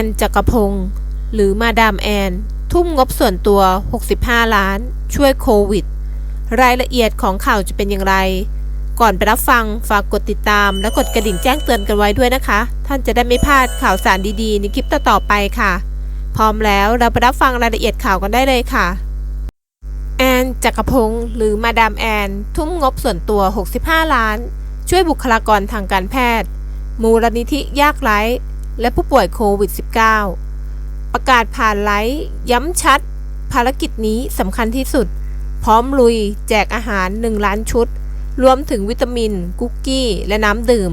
อนจักรพงศ์หรือมาดามแอน ทุ่มงบส่วนตัว 65 ล้าน ช่วยโควิด รายละเอียดของข่าวจะเป็นอย่างไร ก่อนไปรับฟังฝากกดติดตาม และกดกระดิ่งแจ้งเตือนกันไว้ด้วยนะคะ ท่านจะได้ไม่พลาดข่าวสารดีๆ ในคลิปต่อๆไปค่ะ พร้อมแล้วเราไปรับฟังรายละเอียดข่าวกันได้เลยค่ะแอนจักรพงศ์หรือมาดามแอน ทุ่มงบส่วนตัว 65 ล้าน ช่วยบุคลากรทางการแพทย์ มูลนิธิยากไร้ และผู้ป่วยโควิด -19 ประกาศผ่านไลฟ์ย้ำชัด ภารกิจนี้สำคัญที่สุด พร้อมลุยแจกอาหาร 1 ล้านชุด รวมถึงวิตามินกุกกี้ และน้ำดื่ม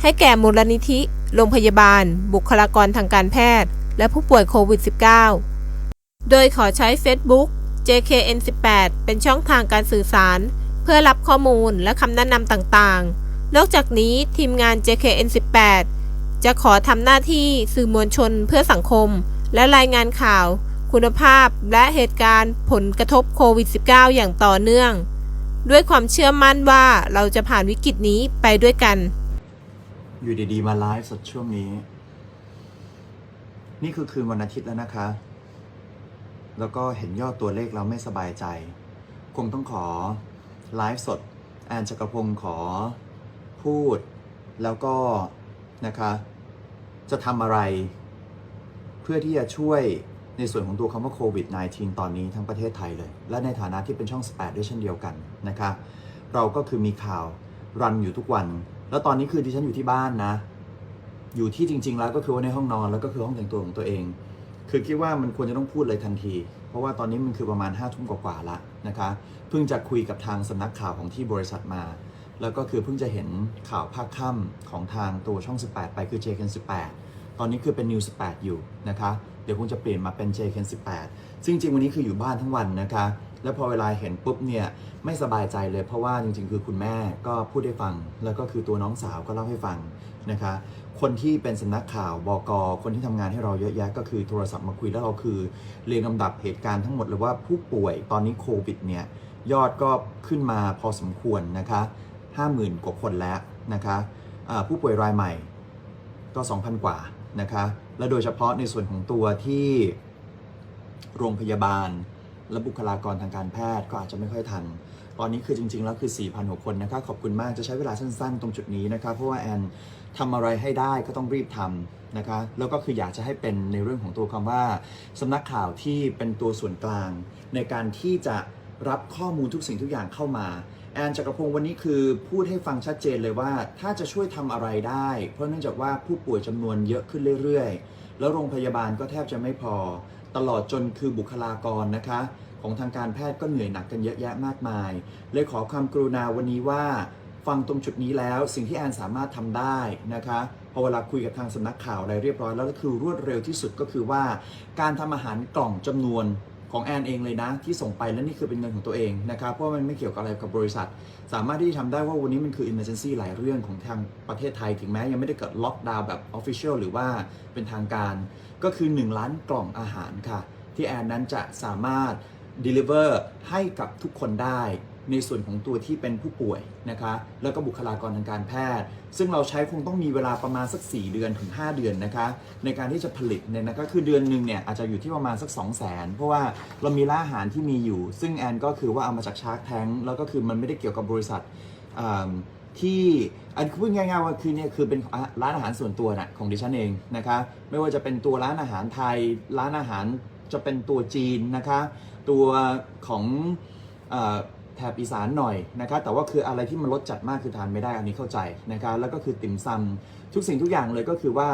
ให้แก่มูลนิธิ โรงพยาบาล บุคลากรทางการแพทย์ และผู้ป่วยโควิด -19 โดยขอใช้ Facebook JKN18 เป็นช่องทางการสื่อสาร เพื่อรับข้อมูลและคำแนะนำต่างๆ นอกจากนี้ทีมงาน JKN18 จะขอทำหน้าที่สื่อมวลชนเพื่อสังคม และรายงานข่าว คุณภาพและเหตุการณ์ผลกระทบโควิด -19 อย่างต่อเนื่อง ด้วยความเชื่อมั่นว่าเราจะผ่านวิกฤตนี้ไปด้วยกัน อยู่ดีๆ มาไลฟ์สดช่วงนี้ นี่คือคืนวันอาทิตย์แล้วนะคะ แล้วก็เห็นยอดตัวเลขเราไม่สบายใจ คงต้องขอไลฟ์สดแอนจักรพงศ์ขอพูดแล้วก็นะคะ จะทำอะไร เพื่อที่จะช่วยในส่วนของตัวคำว่าโควิด -19 ตอนนี้ทั้งประเทศไทยเลย และในฐานะที่เป็นช่อง8ด้วยเช่นเดียวกันนะคะเราก็คือมีข่าวรันอยู่ทุกวัน แล้วตอนนี้คือดิฉันอยู่ที่บ้านนะ อยู่ที่จริง ๆ แล้วก็คือว่าในห้องนอนแล้วก็คือห้องแต่งตัวของตัวเอง คือคิดว่ามันควรจะต้องพูดเลยทันที เพราะว่าตอนนี้มันคือประมาณ5้าทุ่มกว่าๆละนะคะ เพิ่งจะคุยกับทางสำนักข่าวของที่บริษัทมา แล้วก็คือเพิ่งจะเห็นข่าวภาคค่ำของทางตัวช่อง 18 ไปคือ JKN 18 ตอนนี้คือเป็น New 18 อยู่นะคะ เดี๋ยวคงจะเปลี่ยนมาเป็น JKN 18 ซึ่งจริงวันนี้คืออยู่บ้านทั้งวันนะคะ แล้วพอเวลาเห็นปุ๊บเนี่ยไม่สบายใจเลยเพราะว่าจริงๆ คือคุณแม่ก็พูดให้ฟัง แล้วก็คือตัวน้องสาวก็เล่าให้ฟังนะคะ คนที่เป็นสำนักข่าวบกคนที่ทำงานให้เราเยอะแยะ ก็คือโทรศัพท์มาคุยแล้วเราคือเรียงลำดับเหตุการณ์ทั้งหมดเลยว่าผู้ป่วยตอนนี้โควิดเนี่ยยอดก็ขึ้นมาพอสมควรนะคะ 50,000 กว่าคนแล้วนะคะผู้ป่วยรายใหม่ก็ 2,000 กว่านะคะและโดยเฉพาะในส่วนของตัวที่โรงพยาบาล และบุคลากรทางการแพทย์ก็อาจจะไม่ค่อยทัน ตอนนี้คือจริง ๆ แล้วคือ4,000กว่าคนนะคะขอบคุณมากจะใช้เวลาสั้น ๆ ตรงจุดนี้นะคะเพราะว่าแอนทำอะไรให้ได้ก็ต้องรีบทำนะคะแล้วก็คืออยากจะให้เป็นในเรื่องของตัวคำว่าสำนักข่าวที่เป็นตัวส่วนกลาง ในการที่จะรับข้อมูลทุกสิ่งทุกอย่างเข้ามา แอนจักรพงศ์วันนี้คือพูดให้ฟังชัดเจนเลยว่า ถ้าจะช่วยทำอะไรได้ เพราะเนื่องจากว่าผู้ป่วยจำนวนเยอะขึ้นเรื่อยๆ แล้วโรงพยาบาลก็แทบจะไม่พอ ตลอดจนคือบุคลากรนะคะ ของทางการแพทย์ก็เหนื่อยหนักกันเยอะแยะมากมาย เลยขอความกรุณาวันนี้ว่า ฟังตรงจุดนี้แล้วสิ่งที่แอนสามารถทำได้นะคะพอเวลาคุยกับทางสำนักข่าวอะไรเรียบร้อยแล้วก็คือรวดเร็วที่สุดก็คือว่า การทำอาหารกล่องจำนวน ของแอนเองเลยนะที่ส่งไปและนี่คือเป็นเงินของตัวเองนะครับเพราะว่ามันไม่เกี่ยวกับอะไรกับบริษัท สามารถที่จะทำได้ว่าวันนี้มันคือ emergency หลายเรื่องของทางประเทศไทย ถึงแม้ยังไม่ได้เกิดล็อกดาวน์แบบ official หรือว่าเป็นทางการ ก็คือ 1 ล้านกล่องอาหารค่ะ ที่แอนนั้นจะสามารถ deliver ให้กับทุกคนได้ ในส่วนของตัวที่เป็นผู้ป่วยนะคะ แล้วก็บุคลากรทางการแพทย์ ซึ่งเราใช้คงต้องมีเวลาประมาณสัก 4 เดือนถึง 5 เดือนนะคะ ในการที่จะผลิตเนี่ยนะก็คือเดือนหนึ่งเนี่ยอาจจะอยู่ที่ประมาณสัก 2 0 0 0 0 0 เพราะว่าเรามีร้านอาหารที่มีอยู่ ซึ่งแอนก็คือว่าเอามาจากชาร์กแทงแล้วก็คือมันไม่ได้เกี่ยวกับบริษัทที่อันพูดง่ายๆว่าคือเนี่ยคือเป็นร้านอาหารส่วนตัวนะของดิฉันเองนะคะไม่ว่าจะเป็นตัวร้านอาหารไทย ร้านอาหารจะเป็นตัวจีนนะคะ ตัวของ ถบอีสานหน่อยนะคะแต่ว่าคืออะไรที่มันรสจัดมากคือทานไม่ได้อันนี้เข้าใจนะคะแล้วก็คือติ่มซำทุกสิ่งทุกอย่างเลยก็คือว่า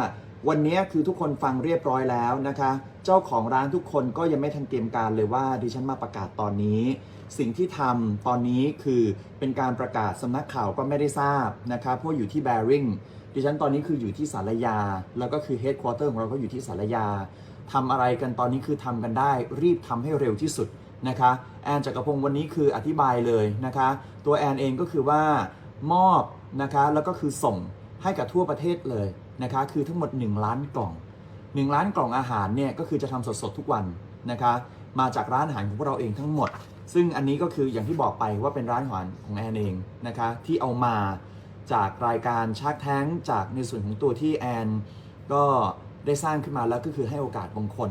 วันนี้คือทุกคนฟังเรียบร้อยแล้วนะคะ เจ้าของร้านทุกคนก็ยังไม่ทันเตรียมการเลยว่าดิฉันมาประกาศตอนนี้ สิ่งที่ทำตอนนี้คือเป็นการประกาศสำนักข่าวก็ไม่ได้ทราบนะคะเพราะอยู่ที่แบริ่งดิฉันตอนนี้คืออยู่ที่สารยา แล้วก็คือเฮดค q u เตอร์ของเราก็อยู่ที่สารยาทำอะไรกันตอนนี้คือทำกันได้ รีบทำให้เร็วที่สุด นะคะแอนจักรพงศ์วันนี้คืออธิบายเลยนะคะตัวแอนเองก็คือว่ามอบนะคะแล้วก็คือส่งให้กับทั่วประเทศเลยนะคะคือทั้งหมด 1 ล้านกล่อง 1 ล้านกล่องอาหารเนี่ยก็คือจะทำสดๆทุกวันนะคะมาจากร้านอาหารของพวกเราเองทั้งหมด ซึ่งอันนี้ก็คืออย่างที่บอกไปว่าเป็นร้านอาหารของแอนเองนะคะที่เอามาจากรายการชาร์กแท้งจากในส่วนของตัวที่แอนก็ได้สร้างขึ้นมาแล้วก็คือให้โอกาสบางคน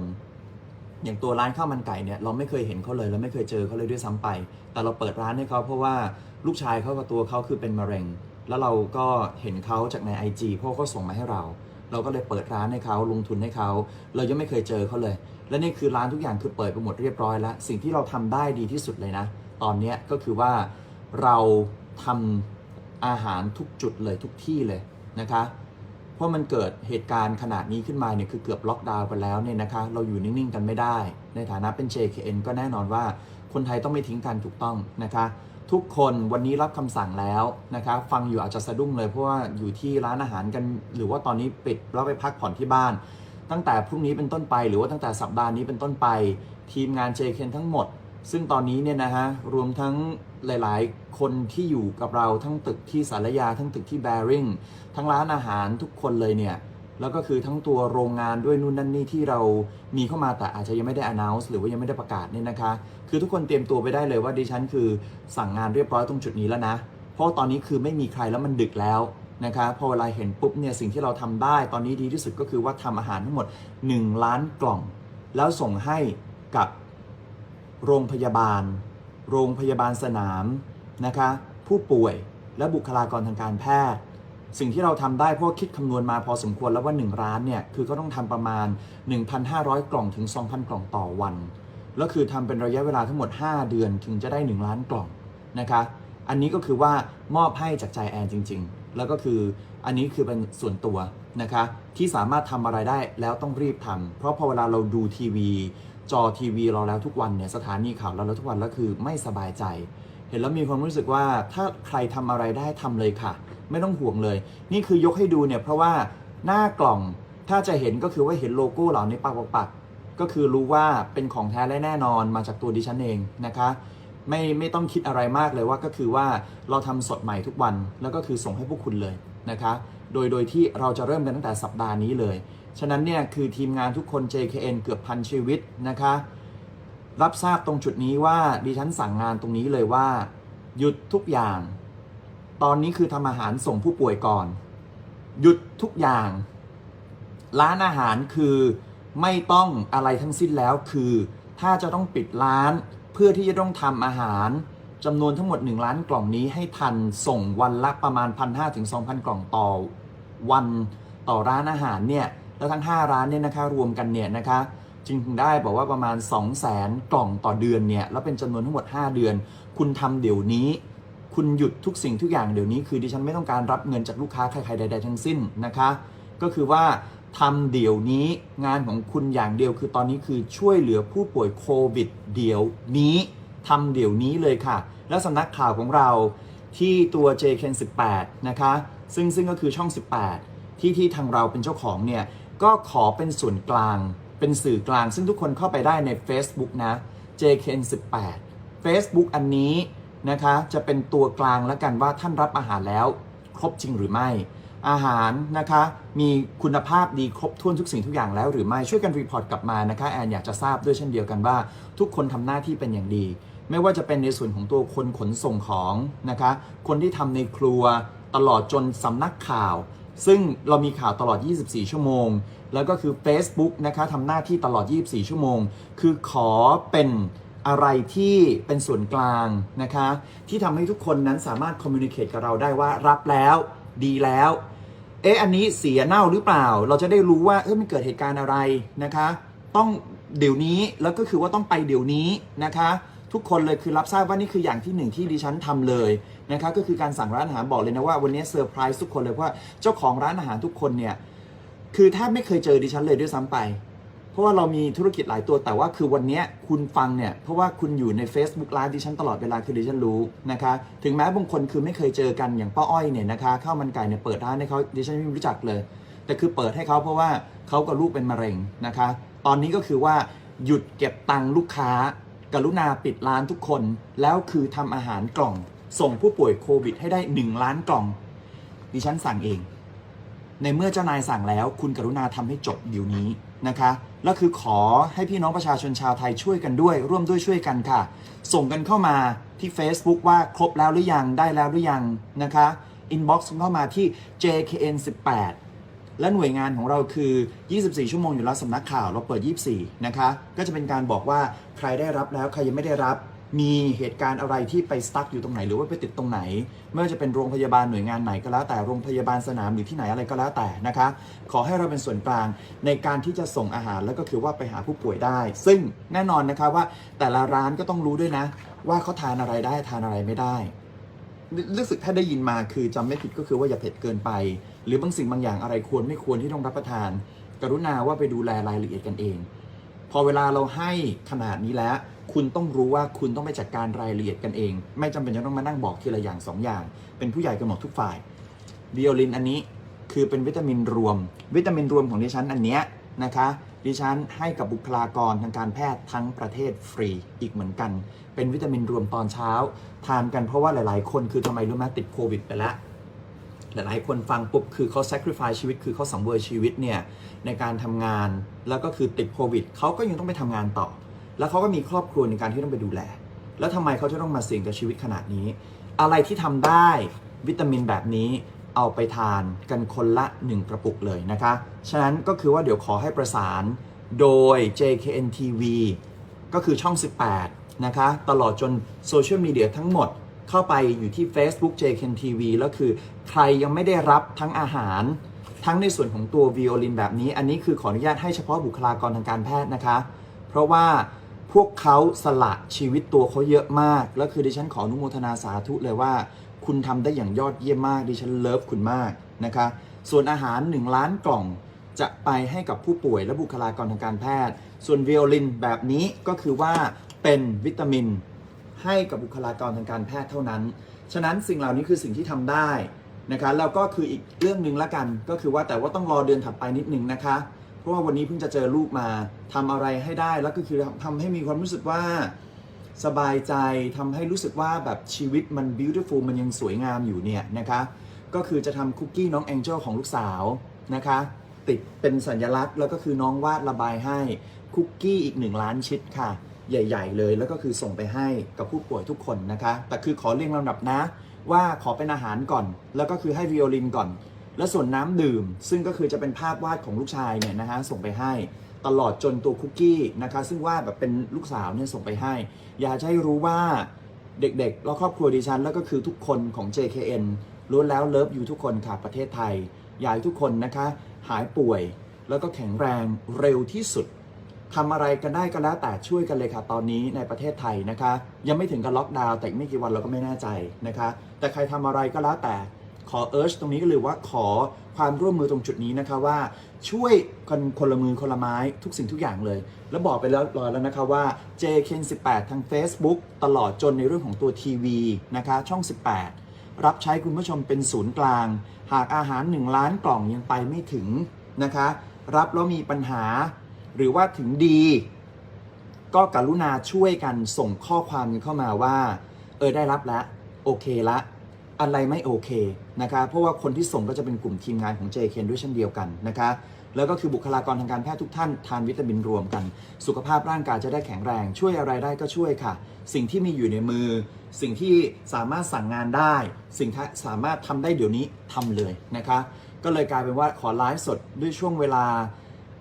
อย่างตัวร้านข้าวมันไก่เนี่ยเราไม่เคยเห็นเขาเลยเราไม่เคยเจอเขาเลยด้วยซ้ำไป แต่เราเปิดร้านให้เขาเพราะว่าลูกชายเขากับตัวเขาคือเป็นมะเร็ง แล้วเราก็เห็นเขาจากใน IG เพราะเขาส่งมาให้เรา เราก็เลยเปิดร้านให้เขาลงทุนให้เขาเรายังไม่เคยเจอเขาเลย และนี่คือร้านทุกอย่างคือเปิดไปหมดเรียบร้อยแล้ว สิ่งที่เราทำได้ดีที่สุดเลยนะ ตอนนี้ก็คือว่าเราทำอาหารทุกจุดเลยทุกที่เลยนะคะ เพราะมันเกิดเหตุการณ์ขนาดนี้ขึ้นมาเนี่ยคือเกือบล็อกดาวน์ไปแล้วเนี่ยนะคะเราอยู่นิ่งๆกันไม่ได้ ในฐานะเป็น JKN ก็แน่นอนว่าคนไทยต้องไม่ทิ้งกันถูกต้องนะคะ ทุกคนวันนี้รับคำสั่งแล้วนะคะ ฟังอยู่อาจจะสะดุ้งเลยเพราะว่าอยู่ที่ร้านอาหารกัน หรือว่าตอนนี้ปิดแล้วไปพักผ่อนที่บ้าน ตั้งแต่พรุ่งนี้เป็นต้นไป หรือว่าตั้งแต่สัปดาห์นี้เป็นต้นไป ทีมงาน JKN ทั้งหมด ซึ่งตอนนี้เนี่ยนะฮะรวมทั้ง หลาย ๆ คนที่อยู่กับเราทั้งตึกที่สารยา ทั้งตึกที่แบริ่งทั้งร้านอาหารทุกคนเลยเนี่ย แล้วก็คือทั้งตัวโรงงานด้วยนู่นนั่นนี่ที่เรามีเข้ามาแต่อาจจะยังไม่ได้ announce หรือว่ายังไม่ได้ประกาศเนี่ยนะคะ คือทุกคนเตรียมตัวไปได้เลยว่าดิฉันคือสั่งงานเรียบร้อยตรงจุดนี้แล้วนะ เพราะตอนนี้คือไม่มีใครแล้วมันดึกแล้วนะคะพอเวลาเห็นปุ๊บเนี่ยสิ่งที่เราทำได้ตอนนี้ดีที่สุดก็คือว่าทำอาหารทั้งหมด 1 ล้านกล่อง แล้วส่งให้กับโรงพยาบาล โรงพยาบาลสนามนะคะผู้ป่วยและบุคลากรทางการแพทย์ สิ่งที่เราทำได้เพราะว่าคิดคำนวณมาพอสมควรแล้วว่า 1 ร้านเนี่ยคือก็ต้องทำประมาณ 1,500 กล่องถึง 2,000 กล่องต่อวันแล้วคือทำเป็นระยะเวลาทั้งหมด 5 เดือนถึงจะได้ 1 ล้านกล่องนะคะอันนี้ก็คือว่ามอบให้จากใจแอนจริง ๆ แล้วก็คืออันนี้คือเป็นส่วนตัวนะคะที่สามารถทำอะไรได้แล้วต้องรีบทำเพราะพอเวลาเราดูทีวี จอทีวีเราแล้วทุกวันเนี่ยสถานีข่าวเราแล้วทุกวันแล้วคือไม่สบายใจ เห็นแล้วมีความรู้สึกว่าถ้าใครทำอะไรได้ทำเลยค่ะ ไม่ต้องห่วงเลย นี่คือยกให้ดูเนี่ยเพราะว่าหน้ากล่องถ้าจะเห็นก็คือว่าเห็นโลโก้เหล่านี้ปักปักปักก็คือรู้ว่าเป็นของแท้และแน่นอนมาจากตัวดิฉันเองนะคะไม่ไม่ต้องคิดอะไรมากเลยว่าก็คือว่าเราทำสดใหม่ทุกวันแล้วก็คือส่งให้พวกคุณเลยนะคะ โดยโดยที่เราจะเริ่มกันตั้งแต่สัปดาห์นี้เลย ฉะนั้นเนี่ยคือทีมงานทุกคน JKN เกือบพันชีวิตนะคะ รับทราบตรงจุดนี้ว่าดิฉันสั่งงานตรงนี้เลยว่า หยุดทุกอย่าง ตอนนี้คือทำอาหารส่งผู้ป่วยก่อน หยุดทุกอย่าง ร้านอาหารคือไม่ต้องอะไรทั้งสิ้นแล้วคือ ถ้าจะต้องปิดร้านเพื่อที่จะต้องทำอาหารจำนวนทั้งหมด 1 ล้านกล่องนี้ให้ทันส่งวันละประมาณ 1,500ถึง2,000 กล่องต่อวันต่อร้านอาหารเนี่ย แล้วทั้ง 5 ร้านเนี่ยนะคะรวมกันเนี่ยนะคะจึงได้บอกว่าประมาณ 2 0 0 0 0 0 กล่องต่อเดือนเนี่ยแล้วเป็นจำนวนทั้งหมด 5 เดือน คุณทำเดี๋ยวนี้ คุณหยุดทุกสิ่งทุกอย่างเดี๋ยวนี้ คือดิฉันไม่ต้องการรับเงินจากลูกค้าใครๆใด ๆ ทั้งสิ้นนะคะ ก็คือว่าทำเดี๋ยวนี้งานของคุณอย่างเดียวคือตอนนี้คือช่วยเหลือผู้ป่วยโควิดเดี๋ยวนี้ทำเดี๋ยวนี้เลยค่ะ แล้วสำนักข่าวของเราที่ตัว JKN 18 นะคะ ซึ่งซึ่งก็คือช่อง 18 ที่ที่ทางเราเป็นเจ้าของเนี่ย ก็ขอเป็นส่วนกลาง เป็นสื่อกลาง ซึ่งทุกคนเข้าไปได้ใน Facebook นะ JKN 18 Facebook อันนี้นะคะ จะเป็นตัวกลางแล้วกันว่าท่านรับอาหารแล้ว ครบจริงหรือไม่ อาหารนะคะ มีคุณภาพดีครบถ้วนทุกสิ่งทุกอย่างแล้วหรือไม่ช่วยกันรีพอร์ตกลับมานะคะแอนอยากจะทราบด้วยเช่นเดียวกันว่า ทุกคนทำหน้าที่เป็นอย่างดี ไม่ว่าจะเป็นในส่วนของตัวคนขนส่งของนะคะ คนที่ทำในครัวตลอดจนสำนักข่าว ซึ่งเรามีข่าวตลอด 24 ชั่วโมง แล้วก็คือ Facebook นะคะทำหน้าที่ตลอด 24 ชั่วโมง คือขอเป็นอะไรที่เป็นส่วนกลางนะคะ ที่ทำให้ทุกคนนั้นสามารถคอมมิ n นิเค e กับเราได้ว่ารับแล้วดีแล้ว เอ๊ะอันนี้เสียเน่าหรือเปล่า เราจะได้รู้ว่าเออมันเกิดเหตุการณ์อะไรนะคะ ต้องเดี๋ยวนี้แล้วก็คือว่าต้องไปเดี๋ยวนี้นะคะ ทุกคนเลยคือรับทราบว่านี่คืออย่างที่หนึ่งที่ดิฉันทำเลย นะคะก็คือการสั่งร้านอาหารบอกเลยนะว่าวันนี้เซอร์ไพรส์ทุกคนเลยเพราะว่าเจ้าของร้านอาหารทุกคนเนี่ยคือแทบไม่เคยเจอดิฉันเลยด้วยซ้ำไป เพราะว่าเรามีธุรกิจหลายตัวแต่ว่าคือวันนี้คุณฟังเนี่ยเพราะว่าคุณอยู่ใน Facebook ไลฟ์ดิฉันตลอดเวลาคือดิฉันรู้นะคะถึงแม้บางคนคือไม่เคยเจอกันอย่างป้าอ้อยเนี่ยนะคะข้าวมันไก่เนี่ยเปิดร้านให้เขาดิฉันไม่รู้จักเลย แต่คือเปิดให้เขาเพราะว่าเขากับลูกเป็นมะเร็งนะคะ ตอนนี้ก็คือว่าหยุดเก็บตังค์ลูกค้ากรุณาปิดร้านทุกคน แล้วคือทำอาหารกล่อง ส่งผู้ป่วยโควิดให้ได้ 1 ล้านกล่อง ดิฉันสั่งเอง ในเมื่อเจ้านายสั่งแล้ว คุณกรุณาทำให้จบเดี๋ยวนี้นะคะ แล้วคือขอให้พี่น้องประชาชนชาวไทยช่วยกันด้วย ร่วมด้วยช่วยกันค่ะ ส่งกันเข้ามาที่ Facebook ว่าครบแล้วหรือยังได้แล้วหรือยังนะคะ inbox เข้ามาที่ JKN 18 และหน่วยงานของเราคือ 24 ชั่วโมงอยู่แล้วสำนักข่าว เราเปิด 24 นะคะ ก็จะเป็นการบอกว่าใครได้รับแล้ว ใครยังไม่ได้รับ มีเหตุการณ์อะไรที่ไปสตั๊กอยู่ตรงไหนหรือว่าไปติดตรงไหน ไม่ว่าจะเป็นโรงพยาบาลหน่วยงานไหนก็แล้วแต่โรงพยาบาลสนามหรือที่ไหนอะไรก็แล้วแต่นะคะ ขอให้เราเป็นส่วนกลางในการที่จะส่งอาหารแล้วก็คือว่าไปหาผู้ป่วยได้ ซึ่งแน่นอนนะคะว่าแต่ละร้านก็ต้องรู้ด้วยนะ ว่าเขาทานอะไรได้ทานอะไรไม่ได้รู้สึกถ้าได้ยินมาคือจำไม่ผิดก็คือว่าอย่าเผ็ดเกินไป หรือบางสิ่งบางอย่างอะไรควรไม่ควรที่ต้องรับประทาน กรุณาว่าไปดูแลรายละเอียดกันเอง พอเวลาเราให้ขนาดนี้แล้ว คุณต้องรู้ว่าคุณต้องไปจัดการรายละเอียดกันเอง ไม่จำเป็นจะต้องมานั่งบอกทีละอย่างสองอย่าง เป็นผู้ใหญ่กันหมดทุกฝ่ายบิโอลินอันนี้คือเป็นวิตามินรวม วิตามินรวมของดิฉันอันเนี้ยนะคะดิฉันให้กับบุคลากรทางการแพทย์ทั้งประเทศฟรีอีกเหมือนกัน เป็นวิตามินรวมตอนเช้า ทานกันเพราะว่าหลาย ๆ คนคือทำไมรู้ไหมติดโควิดไปแล้วหลายๆคนฟังปุ๊บคือเขา sacrifice ชีวิตคือเขาสังเวยชีวิตเนี่ยในการทำงานแล้วก็คือติดโควิดเขาก็ยังต้องไปทำงานต่อ แล้วเขาก็มีครอบครัวในการที่ต้องไปดูแล แล้วทำไมเขาจะต้องมาเสี่ยงกับชีวิตขนาดนี้ อะไรที่ทำได้วิตามินแบบนี้เอาไปทานกันคนละ 1 กระปุกเลยนะคะ ฉะนั้นก็คือว่าเดี๋ยวขอให้ประสานโดย JKN TV ก็คือช่อง 18 นะคะ ตลอดจนโซเชียลมีเดียทั้งหมดเข้าไปอยู่ที่ Facebook JKN TV แล้วคือใครยังไม่ได้รับทั้งอาหาร ทั้งในส่วนของตัววิโอลินแบบนี้ อันนี้คือขออนุญาตให้เฉพาะบุคลากรทางการแพทย์นะคะ เพราะว่า พวกเขาสละชีวิตตัวเขาเยอะมาก แล้วคือดิฉันขออนุโมทนาสาธุเลยว่า คุณทำได้อย่างยอดเยี่ยมมาก ดิฉันเลิฟคุณมากนะคะ ส่วนอาหาร 1 ล้านกล่องจะไปให้กับผู้ป่วยและบุคลากรทางการแพทย์ ส่วนวิโอลินแบบนี้ก็คือว่าเป็นวิตามิน ให้กับบุคลากรทางการแพทย์เท่านั้น ฉะนั้นสิ่งเหล่านี้คือสิ่งที่ทำได้นะคะแล้วก็คืออีกเรื่องหนึ่งละกัน ก็คือว่าแต่ว่าต้องรอเดือนถัดไปนิดนึงนะคะ ราะว่าวันนี้เพิ่งจะเจอลูกมาทำอะไรให้ได้แล้วก็คือทำให้มีความรู้สึกว่าสบายใจทำให้รู้สึกว่าแบบชีวิตมัน beautiful มันยังสวยงามอยู่เนี่ยนะคะก็คือจะทำคุกกี้น้องแองเจลของลูกสาวนะคะติดเป็นสัญลักษณ์แล้วก็คือน้องวาดระบายให้คุกกี้อีกหนึ่งล้านชิ้นค่ะ ใหญ่ ๆ เลยแล้วก็คือส่งไปให้กับผู้ป่วยทุกคนนะคะ แต่คือขอเรียงลำดับนะ ว่าขอเป็นอาหารก่อน แล้วก็คือให้วิโอลินก่อน และส่วนน้ำดื่ม ซึ่งก็คือจะเป็นภาพวาดของลูกชายเนี่ยนะฮะส่งไปให้ตลอดจนตัวคุกกี้นะคะซึ่งวาดแบบเป็นลูกสาวเนี่ยส่งไปให้ อยากให้รู้ว่าเด็กๆ แล้วครอบครัวดิฉัน แล้วก็คือทุกคนของ JKN ล้วนแล้วเลิฟอยู่ทุกคนค่ะประเทศไทย อยากให้ทุกคนนะคะ หายป่วยแล้วก็แข็งแรงเร็วที่สุดทำอะไรกันได้ก็แล้วแต่ช่วยกันเลยค่ะตอนนี้ในประเทศไทยนะคะ ยังไม่ถึงกับล็อกดาวน์แต่ไม่กี่วันเราก็ไม่แน่ใจนะคะ แต่ใครทำอะไรก็แล้วแต่ อเอิร์ชตรงนี้ก็เลยว่าขอความร่วมมือตรงจุดนี้นะคะว่าช่วยกันคนละมือคนละไม้ทุกสิ่งทุกอย่างเลย แล้วบอกไปแล้วรอยแล้วนะคะว่า JK18 ทาง Facebook ตลอดจนในเรื่องของตัวทีวีนะคะช่อง 18 รับใช้คุณผู้ชมเป็นศูนย์กลาง หากอาหาร 1 ล้านกล่องยังไปไม่ถึงนะคะ รับแล้วมีปัญหา หรือว่าถึงดี ก็กรุณาช่วยกันส่งข้อความกันเข้ามาว่า เออได้รับแล้วโอเคละ อะไรไม่โอเคนะคะเพราะว่าคนที่ส่งก็จะเป็นกลุ่มทีมงานของ JK ด้วยเช่นเดียวกันนะคะแล้วก็คือบุคลากรทางการแพทย์ทุกท่านทานวิตามินรวมกัน สุขภาพร่างกายจะได้แข็งแรง ช่วยอะไรได้ก็ช่วยค่ะ สิ่งที่มีอยู่ในมือ สิ่งที่สามารถสั่งงานได้ สิ่งที่สามารถทำได้เดี๋ยวนี้ทำเลยนะคะ ก็เลยกลายเป็นว่าขอไลฟ์สดด้วยช่วงเวลา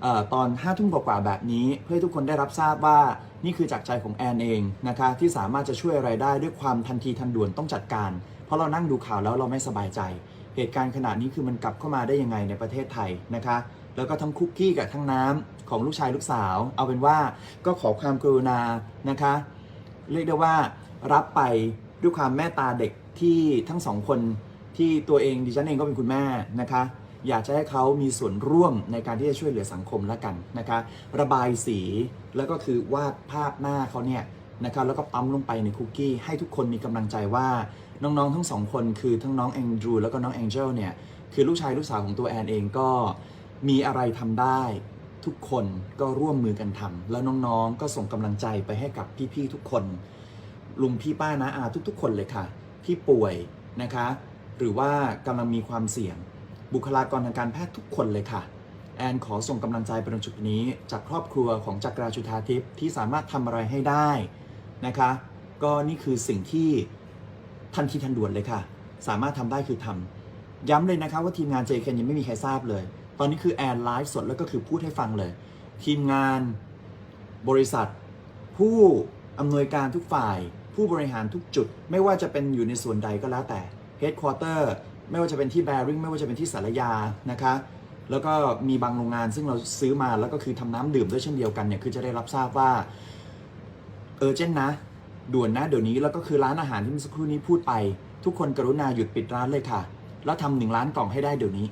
ออตอน5้าทุ่มกว่าๆแบบนี้ เพื่อให้ทุกคนได้รับทราบว่า นี่คือจากใจของแอนเองนะคะที่สามารถจะช่วยอะไรได้ด้วยความทันทีทันด่วนต้องจัดการ เพราะเรานั่งดูข่าวแล้วเราไม่สบายใจ เหตุการณ์ขนาดนี้คือมันกลับเข้ามาได้ยังไงในประเทศไทยนะคะแล้วก็ทั้งคุกกี้กับทั้งน้ำของลูกชายลูกสาว เอาเป็นว่าก็ขอความกรุณานะคะ เรียกได้ว่ารับไปด้วยความแม่ตาเด็กที่ทั้งสองคนที่ตัวเองดิฉันเองก็เป็นคุณแม่นะคะ อยากจะให้เขามีส่วนร่วมในการที่จะช่วยเหลือสังคมแล้วกันนะคะ ระบายสีแล้วก็คือวาดภาพหน้าเขาเนี่ยนะครับแล้วก็ปั๊มลงไปในคุกกี้ให้ทุกคนมีกำลังใจว่าน้องๆทั้งสองคนคือทั้งน้องแองดรูแล้วก็น้องแองเจลเนี่ยคือลูกชายลูกสาวของตัวแอนเองก็มีอะไรทำได้ทุกคนก็ร่วมมือกันทำแล้วน้องๆก็ส่งกำลังใจไปให้กับพี่ๆทุกคน ลุงพี่ป้านะอาทุกๆ คนเลยค่ะ ที่ป่วยนะคะ หรือว่ากำลังมีความเสี่ยง บุคลากรทางการแพทย์ทุกคนเลยค่ะ แอนขอส่งกำลังใจไปตรงจุดนี้ จากครอบครัวของจักราชุธาทิพย์ที่สามารถทำอะไรให้ได้นะคะ ก็นี่คือสิ่งที่ทันทีทันด่วนเลยค่ะ สามารถทำได้คือทำย้ำเลยนะคะว่าทีมงาน JK ยังไม่มีใครทราบเลย ตอนนี้คือแอนไลฟ์สดแล้วก็คือพูดให้ฟังเลย ทีมงานบริษัท ผู้อำนวยการทุกฝ่าย ผู้บริหารทุกจุด ไม่ว่าจะเป็นอยู่ในส่วนใดก็แล้วแต่ Headquarter ไม่ว่าจะเป็นที่แบริ่งไม่ว่าจะเป็นที่สารยานะคะ แล้วก็มีบางโรงงานซึ่งเราซื้อมาแล้วก็คือทำน้ำดื่มด้วยเช่นเดียวกันเนี่ยคือจะได้รับทราบว่าเออเจนนะ ด่วนนะเดี๋ยวนี้แล้วก็คือร้านอาหารที่เมื่อสักครู่นี้พูดไป ทุกคนกรุณาหยุดปิดร้านเลยค่ะ แล้วทำหนึ่งล้านกล่องให้ได้เดี๋ยวนี้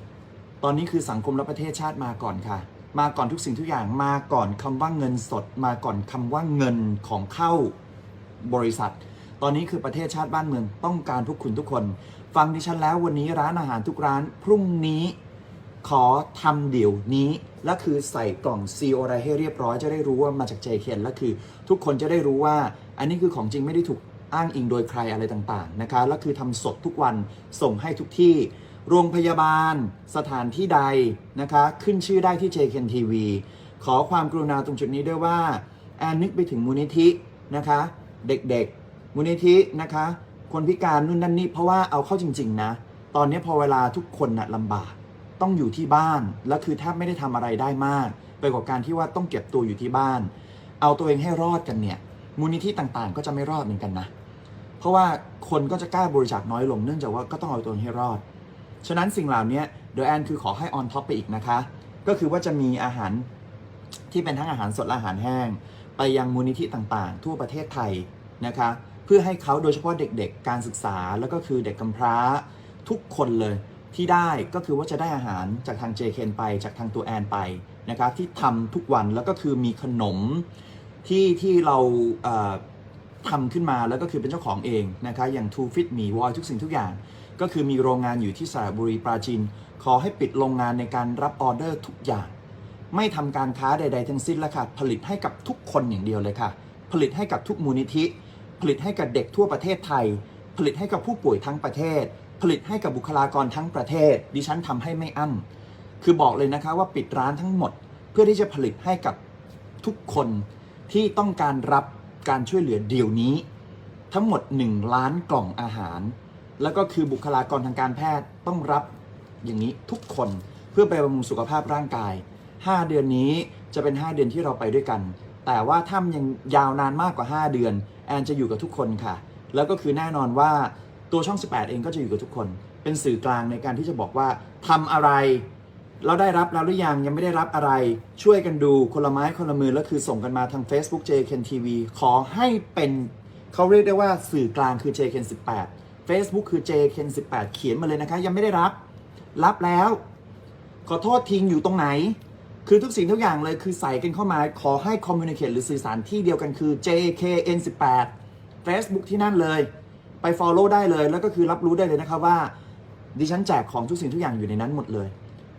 ตอนนี้คือสังคมและประเทศชาติมาก่อนค่ะ มาก่อนทุกสิ่งทุกอย่างมาก่อนคำว่าเงินสด มาก่อนคำว่าเงินของเข้าบริษัท ตอนนี้คือประเทศชาติบ้านเมืองต้องการพวกคุณทุกคน ฟังดิฉันแล้ววันนี้ร้านอาหารทุกร้านพรุ่งนี้ขอทำเดี๋ยวนี้ และคือใส่กล่องซีโออะไรให้เรียบร้อยจะได้รู้ว่ามาจาก JKN และคือทุกคนจะได้รู้ว่า อันนี้คือของจริงไม่ได้ถูกอ้างอิงโดยใครอะไรต่างๆนะคะและคือทำสดทุกวันส่งให้ทุกที่ โรงพยาบาล สถานที่ใดนะคะ ขึ้นชื่อได้ที่ JKN TV ขอความกรุณาตรงจุดนี้ด้วยว่าแอนนึกไปถึงมูลนิธินะคะ เด็กๆ มูลนิธินะคะ คนพิการนู่นนั่นนี่เพราะว่าเอาเข้าจริง ๆ นะ ตอนนี้พอเวลาทุกคนนะ่ะลำบากต้องอยู่ที่บ้าน แล้วคือแทบไม่ได้ทำอะไรได้มากไปกว่าการที่ว่าต้องเก็บตัวอยู่ที่บ้าน เอาตัวเองให้รอดกันเนี่ย มูลนิธิต่างๆ ก็จะไม่รอดเหมือนกันนะ เพราะว่าคนก็จะกล้าบริจาคน้อยลงเนื่องจากว่าก็ต้องเอาตัวเองให้รอด ฉะนั้นสิ่งเหล่านี้เดอะแอนคือขอให้ออนท็อปไปอีกนะคะ ก็คือว่าจะมีอาหารที่เป็นทั้งอาหารสดและอาหารแห้ง ไปยังมูลนิธิต่างๆ ทั่วประเทศไทยนะคะ พื่อให้เขาโดยเฉพาะเด็กๆ การศึกษาแล้วก็คือเด็กกำพร้าทุกคนเลยที่ได้ก็คือว่าจะได้อาหารจากทาง JKN ไปจากทางตัวแอนไปนะครับที่ทำทุกวันแล้วก็คือมีขนมที่ที่เราเทำขึ้นมาแล้วก็คือเป็นเจ้าของเองนะคะอย่าง t o Fit มีวอยทุกสิ่งทุกอย่าง ก็คือมีโรงงานอยู่ที่สระบุรีปราจีนขอให้ปิดโรงงานในการรับออเดอร์ทุกอย่าง ไม่ทำการค้าใด ๆ ทั้งสิ้นแล้วค่ะผลิตให้กับทุกคนอย่างเดียวเลยค่ะ ผลิตให้กับทุกมูลนิธิ ผลิตให้กับเด็กทั่วประเทศไทย ผลิตให้กับผู้ป่วยทั้งประเทศ ผลิตให้กับบุคลากรทั้งประเทศ ดิฉันทำให้ไม่อั้นคือบอกเลยนะคะว่าปิดร้านทั้งหมด เพื่อที่จะผลิตให้กับทุกคนที่ต้องการรับการช่วยเหลือเดี๋ยวนี้ ทั้งหมด 1 ล้านกล่องอาหาร แล้วก็คือบุคลากรทางการแพทย์ต้องรับอย่างนี้ทุกคนเพื่อไปบำรุงสุขภาพร่างกาย 5 เดือนนี้จะเป็น 5 เดือนที่เราไปด้วยกัน แต่ว่าถ้ามันยังยาวนานมากกว่า 5 เดือน แอนจะอยู่กับทุกคนค่ะ แล้วก็คือแน่นอนว่าตัวช่อง 18 เองก็จะอยู่กับทุกคน เป็นสื่อกลางในการที่จะบอกว่าทำอะไรเราได้รับแล้วหรือยังยังไม่ได้รับอะไรช่วยกันดูคนละไม้คนละมือแล้วคือส่งกันมาทาง Facebook JKN TV ขอให้เป็นเขาเรียกได้ว่าสื่อกลางคือ JKN 18 Facebook คือ JKN 18 เขียนมาเลยนะคะ ยังไม่ได้รับ รับแล้ว ขอโทษทิ้งอยู่ตรงไหน คือทุกสิ่งทุกอย่างเลยคือใส่กันเข้ามาขอให้ communicate หรือสื่อสารที่เดียวกันคือ JKN 18 Facebook ที่นั่นเลย ไป follow ได้เลย แล้วก็คือรับรู้ได้เลยนะครับว่า ดิฉันแจกของทุกสิ่งทุกอย่างอยู่ในนั้นหมดเลย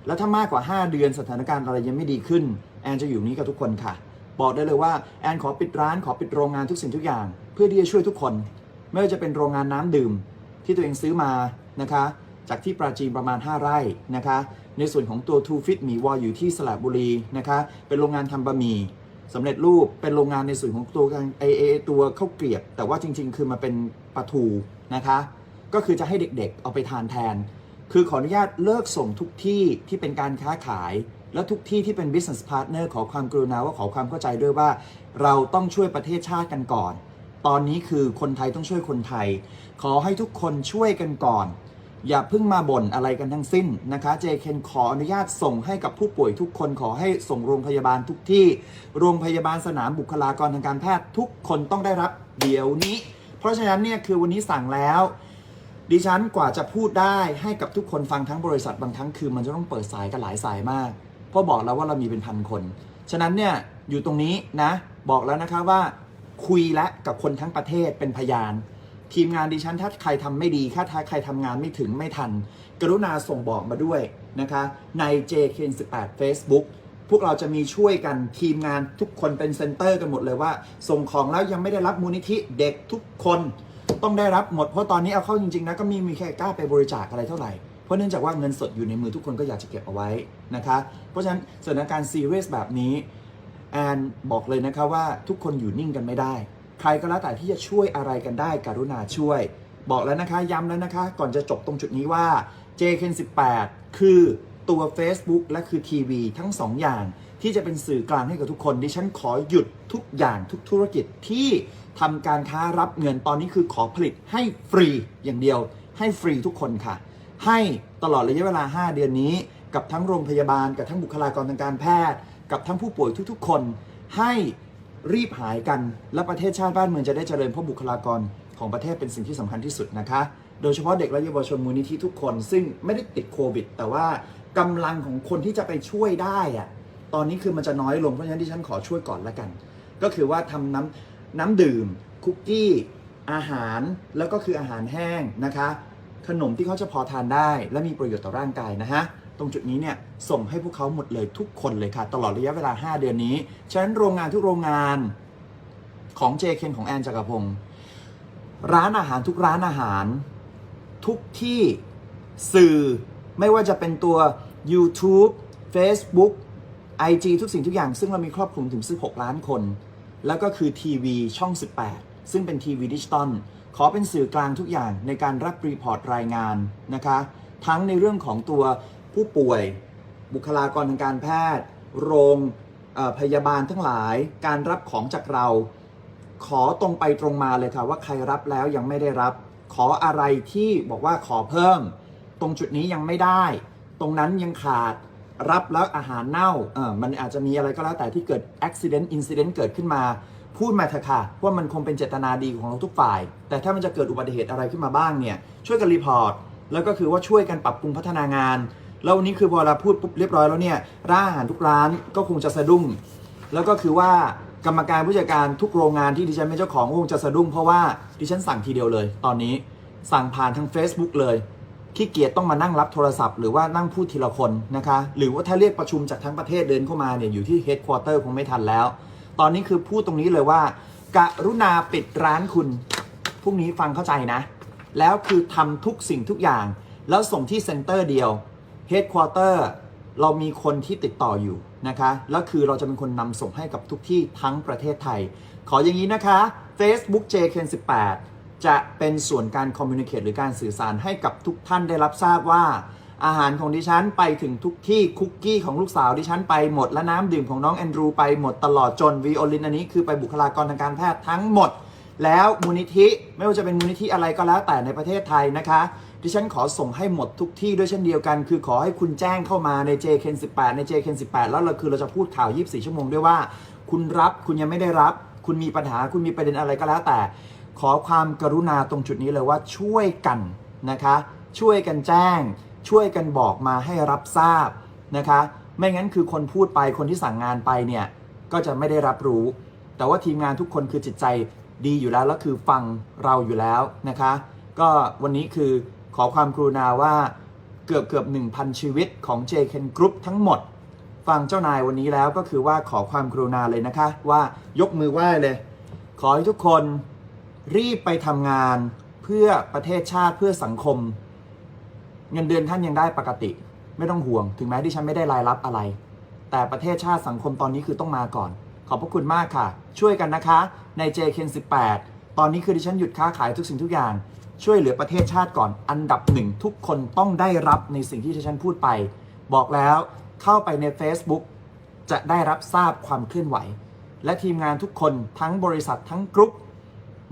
แล้วถ้ามากกว่า 5 เดือนสถานการณ์อะไรยังไม่ดีขึ้น แอนจะอยู่นี้กับทุกคนค่ะ บอกได้เลยว่าแอนขอปิดร้านขอปิดโรงงานทุกสิ่งทุกอย่าง เพื่อที่จะช่วยทุกคน ไม่ว่าจะเป็นโรงงานน้ำดื่ม ที่ตัวเองซื้อมานะคะ จากที่ปราจีนประมาณ 5 ไร่นะคะ ในส่วนของตัว Two Fit หมีวออยู่ที่สระบุรีนะคะเป็นโรงงานทำบะหมี่สำเร็จรูปเป็นโรงงานในส่วนของตัวไอเอตัวข้าวเกรียบ แต่ว่าจริง ๆ คือมาเป็นปลาทูนะคะ ก็คือจะให้เด็กๆ เอาไปทานแทน คือขออนุญาตเลิกส่งทุกที่ที่เป็นการค้าขาย และทุกที่ที่เป็น business partner ขอความกรุณาว่าขอความเข้าใจด้วยว่า เราต้องช่วยประเทศชาติกันก่อน ตอนนี้คือคนไทยต้องช่วยคนไทย ขอให้ทุกคนช่วยกันก่อน อย่าเพิ่งมาบ่นอะไรกันทั้งสิ้นนะคะ เจเคนขออนุญาตส่งให้กับผู้ป่วยทุกคนขอให้ส่งโรงพยาบาลทุกที่ โรงพยาบาลสนามบุคลากรทางการแพทย์ทุกคนต้องได้รับเดี๋ยวนี้ เพราะฉะนั้นเนี่ยคือวันนี้สั่งแล้ว ดิฉันกว่าจะพูดได้ให้กับทุกคนฟังทั้งบริษัทบางครั้งคือมันจะต้องเปิดสายกันหลายสายมาก เพราะบอกแล้วว่าเรามีเป็นพันคน ฉะนั้นเนี่ยอยู่ตรงนี้นะ บอกแล้วนะคะว่า คุยและกับคนทั้งประเทศเป็นพยาน ทีมงานดิฉันถ้าใครทำไม่ดีถ้าใครทำงานไม่ถึงไม่ทัน กรุณาส่งบอกมาด้วยนะคะใน JK18 Facebook พวกเราจะมีช่วยกันทีมงานทุกคนเป็นเซ็นเตอร์กันหมดเลยว่า ส่งของแล้วยังไม่ได้รับมูลนิธิเด็กทุกคนต้องได้รับหมด เพราะตอนนี้เอาเข้าจริงๆนะก็มีมีแค่กล้าไปบริจาคอะไรเท่าไหร่ เพราะเนื่องจากว่าเงินสดอยู่ในมือทุกคนก็อยากจะเก็บเอาไว้นะคะเพราะฉะนั้นสถานการณ์ซีเรียสแบบนี้แอนบอกเลยนะคะว่าทุกคนอยู่นิ่งกันไม่ได้ ใครก็แล้วแต่ที่จะช่วยอะไรกันได้กรุณาช่วย บอกแล้วนะคะย้ำแล้วนะคะ ก่อนจะจบตรงจุดนี้ว่า JK18 คือตัว Facebook และคือทีวีทั้งสองอย่างที่จะเป็นสื่อกลางให้กับทุกคน ดิฉันขอหยุดทุกอย่างทุกธุรกิจที่ทำการค้ารับเงินตอนนี้คือขอผลิตให้ฟรีอย่างเดียว ให้ฟรีทุกคนค่ะ ให้ตลอดระยะเวลา 5 เดือนนี้ กับทั้งโรงพยาบาล กับทั้งบุคลากรทางการแพทย์ กับทั้งผู้ป่วยทุกๆ คน ให้ รีบหายกัน และประเทศชาติบ้านเมืองจะได้เจริญเพราะบุคลากรของประเทศเป็นสิ่งที่สำคัญที่สุดนะคะ โดยเฉพาะเด็กและเยาวชนมูลนิธิทุกคน ซึ่งไม่ได้ติดโควิด แต่ว่ากำลังของคนที่จะไปช่วยได้อะตอนนี้คือมันจะน้อยลงเพราะฉะนั้นที่ฉันขอช่วยก่อนละกัน ก็คือว่าทำน้ำน้ำดื่ม คุกกี้ อาหารแล้วก็คืออาหารแห้งนะคะ ขนมที่เขาจะพอทานได้ และมีประโยชน์ต่อร่างกายนะฮะ ตรงจุดนี้เนี่ยส่งให้พวกเขาหมดเลยทุกคนเลยค่ะ ตลอดระยะเวลา 5 เดือนนี้ ฉะนั้นโรงงานทุกโรงงานของเจเคนของแอนจักรพงศ์ร้านอาหารทุกร้านอาหาร ทุกที่สื่อไม่ว่าจะเป็นตัว YouTube Facebook IG ทุกสิ่งทุกอย่าง ซึ่งเรามีครอบคลุมถึง 16 ล้านคน แล้วก็คือทีวีช่อง 18 ซึ่งเป็นทีวีดิจิตอลขอเป็นสื่อกลางทุกอย่างในการรับรีพอร์ตรายงานนะคะ ทั้งในเรื่องของตัว ผู้ป่วย บุคลากรทางการแพทย์ โรงพยาบาลทั้งหลาย การรับของจากเรา ขอตรงไปตรงมาเลยค่ะว่าใครรับแล้วยังไม่ได้รับ ขออะไรที่บอกว่าขอเพิ่ม ตรงจุดนี้ยังไม่ได้ ตรงนั้นยังขาดรับแล้วอาหารเน่าเออมันอาจจะมีอะไรก็แล้วแต่ที่เกิดอุบิเหตุอินซิเดนต์เกิดขึ้นมา พูดมาเถอะค่ะว่ามันคงเป็นเจตนาดีของเราทุกฝ่าย แต่ถ้ามันจะเกิดอุบัติเหตุอะไรขึ้นมาบ้างเนี่ย ช่วยกันรีพอร์ต แล้วก็คือว่าช่วยกันปรับปรุงพัฒนางาน แล้ววันนี้คือพอเราพูดปุ๊บเรียบร้อยแล้วเนี่ยร้านอาหารทุกร้านก็คงจะสะดุ้ง แล้วก็คือว่ากรรมการผู้จัดการทุกโรงงานที่ดิฉันเป็นเจ้าของคงจะสะดุ้งเพราะว่าดิฉันสั่งทีเดียวเลย ตอนนี้สั่งผ่านทาง Facebook เลยขี้เกียจต้องมานั่งรับโทรศัพท์หรือว่านั่งพูดทีละคนนะคะ หรือว่าถ้าเรียกประชุมจากทั้งประเทศเดินเข้ามาเนี่ยอยู่ที่เฮดค q u เตอร์คงไม่ทันแล้ว ตอนนี้คือพูดตรงนี้เลยว่ากรุณาปิดร้านคุณพรุ่งนี้ฟังเข้าใจนะ แล้วคือทำทุกสิ่งทุกอย่าง แล้วส่งที่เซ็นเตอร์เดียว Headquarter เรามีคนที่ติดต่ออยู่นะคะแล้วคือเราจะเป็นคนนำส่งให้กับทุกที่ทั้งประเทศไทย ขออย่างนี้นะคะ Facebook JK18 จะเป็นส่วนการคอมมิ n นิเค e หรือการสื่อสารให้กับทุกท่านได้รับทราบว่า อาหารของดิฉันไปถึงทุกที่คุกกี้ของลูกสาวดิฉันไปหมด และน้ำดื่มของน้องแอนดรูไปหมดตลอดจนวีโอลินอันนี้คือไปบุคลากรทางการแพทย์ทั้งหมด แล้วมูลนิธิไม่ว่าจะเป็นมูลนิธิอะไรก็แล้วแต่ในประเทศไทยนะคะ ดิฉันขอส่งให้หมดทุกที่ด้วยเช่นเดียวกัน คือขอให้คุณแจ้งเข้ามาใน JK18 ใน JK18 แล้วเราคือเราจะพูดข่าว 24 ชั่วโมงด้วยว่า คุณรับคุณยังไม่ได้รับ คุณมีปัญหาคุณมีประเด็นอะไรก็แล้วแต่ ขอความกรุณาตรงจุดนี้เลยว่าช่วยกันนะคะ ช่วยกันแจ้ง ช่วยกันบอกมาให้รับทราบนะคะ ไม่งั้นคือคนพูดไปคนที่สั่งงานไปเนี่ยก็จะไม่ได้รับรู้ แต่ว่าทีมงานทุกคนคือจิตใจดีอยู่แล้วแล้วคือฟังเราอยู่แล้วนะคะ ก็วันนี้คือ ขอความกรุณาว่าเกือบเกือบ1,000 ชีวิตของ JK Group ทั้งหมด ฟังเจ้านายวันนี้แล้วก็คือว่าขอความกรุณาเลยนะคะ ว่ายกมือไหว้เลย ขอให้ทุกคนรีบไปทำงานเพื่อประเทศชาติเพื่อสังคม เงินเดือนท่านยังได้ปกติ ไม่ต้องห่วง ถึงแม้ที่ฉันไม่ได้รายรับอะไร แต่ประเทศชาติสังคมตอนนี้คือต้องมาก่อน ขอบพระคุณมากค่ะ ช่วยกันนะคะ ใน JK 18 ตอนนี้คือดิฉันหยุดค้าขายทุกสิ่งทุกอย่าง ช่วยเหลือประเทศชาติก่อนอันดับหนึ่งทุกคนต้องได้รับในสิ่งที่ดิฉันพูดไป บอกแล้วเข้าไปใน Facebook จะได้รับทราบความเคลื่อนไหว และทีมงานทุกคนทั้งบริษัททั้งกรุ๊ป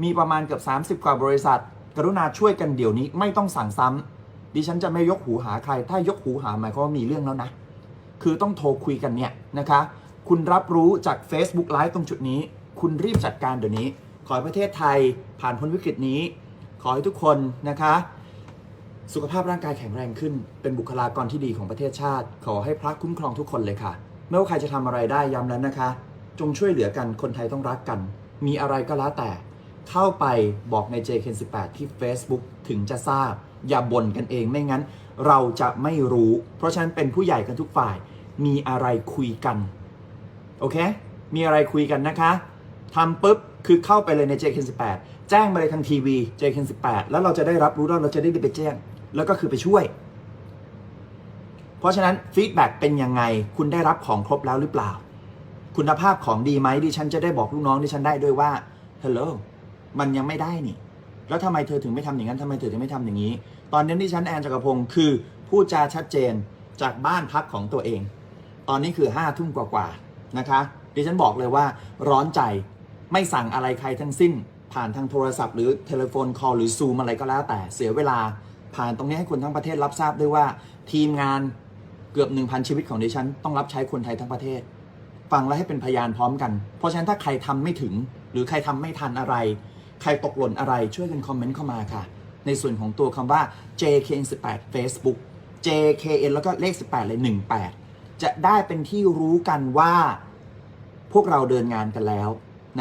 มีประมาณเกือบ30 กว่าบริษัท กรุณาช่วยกันเดี๋ยวนี้ไม่ต้องสั่งซ้ำดิฉันจะไม่ยกหูหาใคร ถ้ายกหูหาหมายความว่ามีเรื่องแล้วนะ คือต้องโทรคุยกันเนี่ยนะคะ คุณรับรู้จาก Facebook Live ตรงจุดนี้ คุณรีบจัดการเดี๋ยวนี้ ขอให้ประเทศไทยผ่านพ้นวิกฤตนี้ ขอให้ทุกคนนะคะ สุขภาพร่างกายแข็งแรงขึ้น เป็นบุคลากรที่ดีของประเทศชาติ ขอให้พระคุ้มครองทุกคนเลยค่ะ ไม่ว่าใครจะทำอะไรได้ย้ำแล้วนะคะ จงช่วยเหลือกันคนไทยต้องรักกัน มีอะไรก็แล้วแต่ เข้าไปบอกใน JK18 ที่ Facebook ถึงจะทราบ อย่าบ่นกันเองไม่งั้น เราจะไม่รู้ เพราะฉะนั้นเป็นผู้ใหญ่กันทุกฝ่าย มีอะไรคุยกัน โอเค มีอะไรคุยกันนะคะ ทำปุ๊บคือเข้าไปเลยใน JK18 แจ้งมาเลยทางทีวี JK18 แล้วเราจะได้รับรู้แล้วเราจะได้ไปแจ้ง แล้วก็คือไปช่วย เพราะฉะนั้นฟีดแบ็กเป็นยังไง คุณได้รับของครบแล้วหรือเปล่า คุณภาพของดีไหมดิฉันจะได้บอกลูกน้องดิฉันได้ด้วยว่าฮัลโหลมันยังไม่ได้นี่ แล้วทำไมเธอถึงไม่ทำอย่างนั้นทำไมเธอถึงไม่ทำอย่างนี้ ตอนนี้ที่ฉันแอนจักรพงศ์คือพูดจาชัดเจนจากบ้านพักของตัวเอง ตอนนี้คือห้าทุ่มกว่าๆนะคะดิฉันบอกเลยว่าร้อนใจ ไม่สั่งอะไรใครทั้งสิ้น ผ่านทางโทรศัพท์หรือเทเลโฟนคอลหรือซูมอะไรก็แล้วแต่เสียเวลา ผ่านตรงนี้ให้คนทั้งประเทศรับทราบด้วยว่า ทีมงานเกือบ 1,000 ชีวิตของดิฉัน ต้องรับใช้คนไทยทั้งประเทศ ฟังแล้วให้เป็นพยานพร้อมกัน เพราะฉะนั้นถ้าใครทำไม่ถึง หรือใครทำไม่ทันอะไร ใครตกหล่นอะไรช่วยกันคอมเมนต์เข้ามาค่ะ ในส่วนของตัวคำว่า JKN18 Facebook JKN แล้วก็เลข 18 เลย 18 จะได้เป็นที่รู้กันว่า พวกเราเดินงานกันแล้ว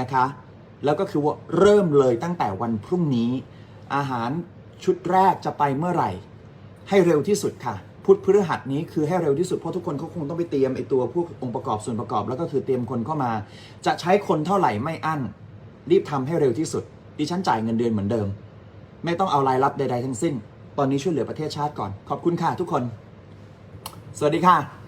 นะคะ แล้วก็คือว่าเริ่มเลยตั้งแต่วันพรุ่งนี้ อาหารชุดแรกจะไปเมื่อไหร่ ให้เร็วที่สุดค่ะ พุธพฤหัสนี้คือให้เร็วที่สุด เพราะทุกคนเขาคงต้องไปเตรียมไอตัวพวกองค์ประกอบส่วนประกอบแล้วก็คือเตรียมคนเข้ามา จะใช้คนเท่าไหร่ไม่อั้น รีบทำให้เร็วที่สุด ดิฉันจ่ายเงินเดือนเหมือนเดิม ไม่ต้องเอารายรับใด ๆ ทั้งสิ้น ตอนนี้ช่วยเหลือประเทศชาติก่อน ขอบคุณค่ะทุกคน สวัสดีค่ะ